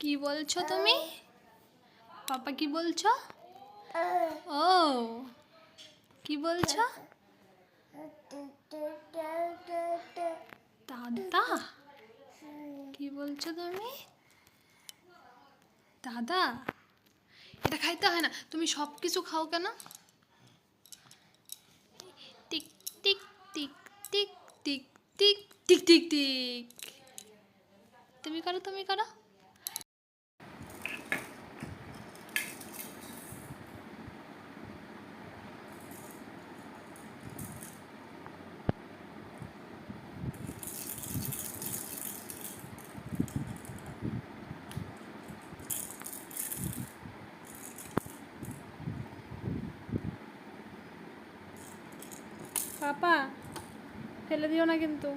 কি বলছো তুমি? পাপা কি বলছো? ও, কি বলছো? দাদা, কি বলছো তুমি? দাদা, এটা খাইতে হয় না। তুমি সব কিছু খাও কেন? টিক টিক টিক টিক টিক টিক টিক টিক টিক। তুমি করো তুমি করো। পাপা ফেলে দিও না কিন্তু।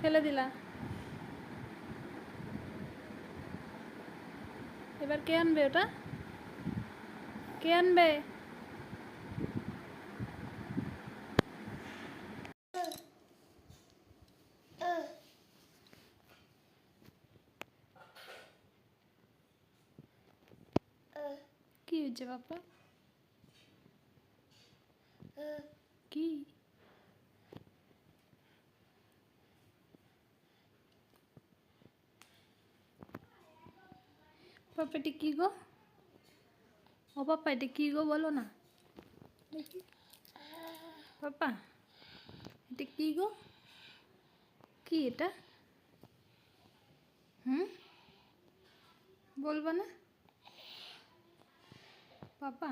ফেলে দিলা। এবার কে আনবে ওটা? কে আনবে? কি হয়েছে বাপা? কি? পাপা কি গো? ও পাপা এটা কি গো বলো না। পাপা এটা কি গো? কি এটা? হুম? বলব না? পাপা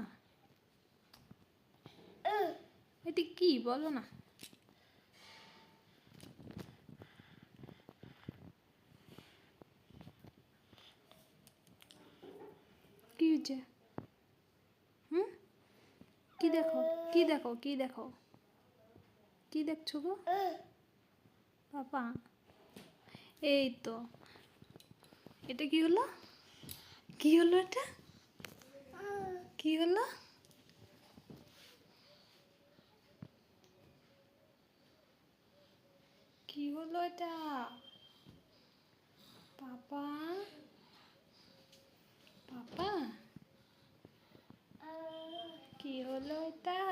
এটা কি? বলো না। কি হয়েছে? হুম? কি দেখো? কি দেখো? কি দেখো? কি দেখছ গো? পাপা এই তো। এটা কি হলো? কি হলো এটা? কি হলো? কি হলো এটা? পাপা? পাপা? কি হলো এটা?